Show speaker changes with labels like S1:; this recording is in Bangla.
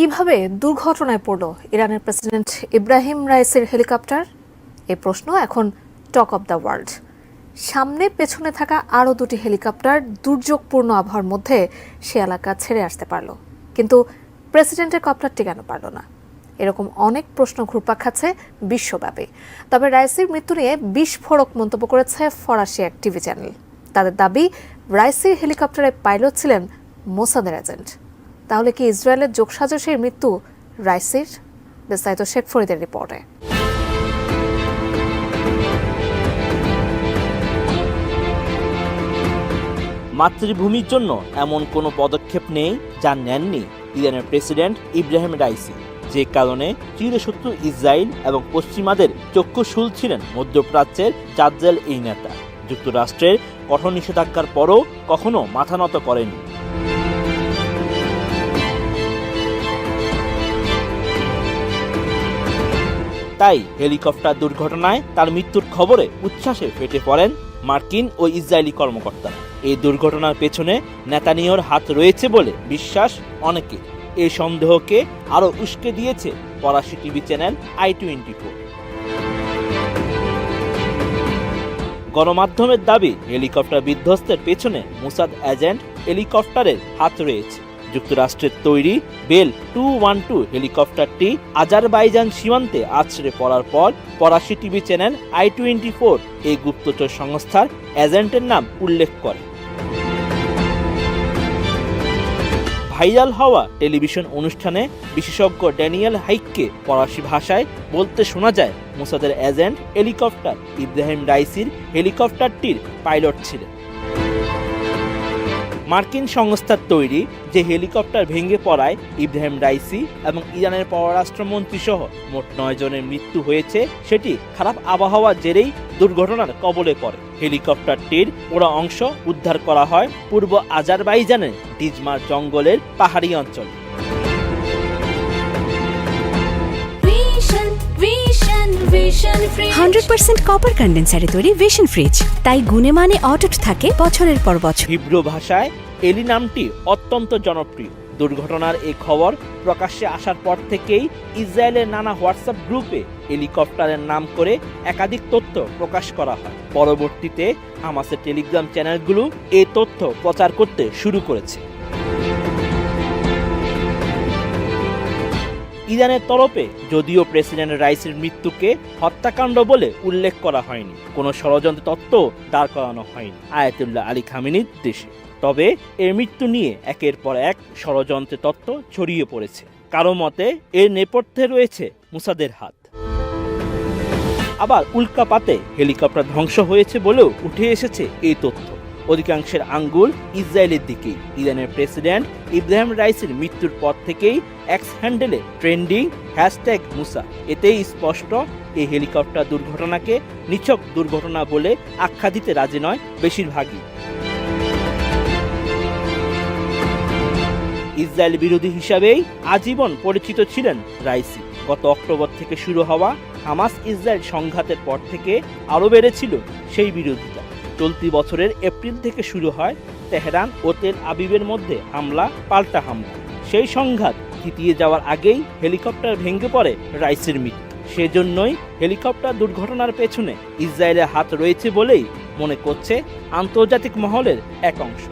S1: কীভাবে দুর্ঘটনায় পড়ল ইরানের প্রেসিডেন্ট ইব্রাহিম রাইসের হেলিকপ্টার? এ প্রশ্ন এখন টক অব দ্য ওয়ার্ল্ড। সামনে পেছনে থাকা আরও দুটি হেলিকপ্টার দুর্যোগপূর্ণ আবহাওয়ার মধ্যে সে এলাকা ছেড়ে আসতে পারল। কিন্তু প্রেসিডেন্টের কপ্টারটি কেন পারল না? এরকম অনেক প্রশ্ন ঘুরপাক খাচ্ছে বিশ্বব্যাপী। তবে রাইসির মৃত্যু নিয়ে বিস্ফোরক মন্তব্য করেছে ফরাসি এক টিভি চ্যানেল। তাদের দাবি, রাইসির হেলিকপ্টারে পাইলট ছিলেন মোসাদের এজেন্ট। তাহলে কি ইসরায়েলের যোগসাজশের মৃত্যু রাইসির? বিস্তারিত শেখ ফরিদের রিপোর্টে।
S2: মাতৃভূমির জন্য এমন কোনো পদক্ষেপ নেই যা নেননি ইরানের প্রেসিডেন্ট ইব্রাহিম রাইসি। যে কারণে চিরশত্রু ইসরায়েল এবং পশ্চিমাদের চক্ষুশূল ছিলেন মধ্যপ্রাচ্যের জাজ্জাল এই নেতা। যুক্তরাষ্ট্রের কঠোর নিষেধাজ্ঞার পরও কখনো মাথা নত করেনি তাই হেলিকপ্টার দুর্ঘটনায় তার মৃত্যুর খবরে উচ্ছ্বাসে ফেটে পড়েন মার্কিন ও ইসরায়েলি কর্মকর্তারা। এই দুর্ঘটনার পেছনে নেতানিয়র হাত রয়েছে বলে বিশ্বাস অনেকে। এই সন্দেহকে আরও উস্কে দিয়েছে ফরাসি TV channel I twenty four. গণমাধ্যমের দাবি, হেলিকপ্টার বিধ্বস্তের পেছনে মুসাদ এজেন্ট হেলিকপ্টারের হাত রয়েছে। যুক্তরাষ্ট্রের তৈরি বেল টু ওয়ান টু হেলিকপ্টারটি আজারবাইজান সীমান্তে আছড়ে পড়ার পর ফরাসি TV channel I twenty four এই গুপ্তচর সংস্থার এজেন্টের নাম উল্লেখ করে। ভাইরাল হওয়া টেলিভিশন অনুষ্ঠানে বিশেষজ্ঞ ড্যানিয়েল হাইককে ফরাসি ভাষায় বলতে শোনা যায়, মোসাদের এজেন্ট হেলিকপ্টার ইব্রাহিম রাইসির হেলিকপ্টারটির পাইলট ছিলেন। মার্কিন সংস্থার তৈরি যে হেলিকপ্টার ভেঙে পড়ায় ইব্রাহিম রাইসি এবং ইরানের পররাষ্ট্রমন্ত্রী সহ মোট নয় জনের মৃত্যু হয়েছে। সেটি খারাপ আবহাওয়ার জেরেই দুর্ঘটনার কবলে পড়ে। হেলিকপ্টারটির পুরো অংশ উদ্ধার করা হয় পূর্ব আজারবাইজানের ডিজমার জঙ্গলের পাহাড়ি অঞ্চলে.
S3: হান্ড্রেড পার্সেন্ট কপার কন্ডেন্সারে তৈরি ভিশন ফ্রিজ তাই গুণে মানে অটুট থাকে বছরের পর বছর।
S2: হিব্রু ভাষায় এলি নামটি অত্যন্ত জনপ্রিয়। দুর্ঘটনার এই খবর প্রকাশ্যে আসার পর থেকেই ইসরায়েলের নানা হোয়াটসঅ্যাপ গ্রুপে হেলিকপ্টারের নাম করে একাধিক তথ্য প্রকাশ করা হয়। পরবর্তীতে হামাসের টেলিগ্রাম চ্যানেলগুলো এই তথ্য প্রচার করতে শুরু করেছে। ইরানের তরফে যদিও প্রেসিডেন্ট রাইসের মৃত্যুকে হত্যাকাণ্ড বলে উল্লেখ করা হয়নি। কোনো ষড়যন্ত্র তত্ত্ব দাঁড় করানো হয়নি। আয়াতুল্লাহ আলী খামিনির দেশে। তবে এর মৃত্যু নিয়ে একের পর এক ষড়যন্ত্রের তত্ত্ব ছড়িয়ে পড়েছে। কারও মতে, এর নেপথ্যে রয়েছে মুসাদের হাত। আবার উল্কাপাতে হেলিকপ্টার ধ্বংস হয়েছে বলেও উঠে এসেছে এই তথ্য। অধিকাংশের আঙ্গুল ইসরায়েলের দিকেই। ইরানের প্রেসিডেন্ট ইব্রাহিম রাইসের মৃত্যুর পর থেকেই এক্স হ্যান্ডেলে ট্রেন্ডিং হ্যাশট্যাগ মুসা। এতেই স্পষ্ট, এই হেলিকপ্টার দুর্ঘটনাকে নিছক দুর্ঘটনা বলে আখ্যা দিতে রাজি নয় বেশিরভাগই। ইসরায়েল বিরোধী হিসাবেই আজীবন পরিচিত ছিলেন রাইসি। গত অক্টোবর থেকে শুরু হওয়া হামাস ইসরায়েল সংঘাতের পর থেকে আরও বেড়েছিল সেই বিরোধিতা। চলতি বছরের এপ্রিল থেকে শুরু হয় তেহরান ও তেল আবিবের মধ্যে হামলা, পাল্টা হামলা। সেই সংঘাত থিতিয়ে যাওয়ার আগেই হেলিকপ্টার ভেঙে পড়ে রাইসের মৃত্যু সেজন্যই হেলিকপ্টার দুর্ঘটনার পেছনে ইসরায়েলের হাত রয়েছে বলেই মনে করছে আন্তর্জাতিক মহলের এক অংশ।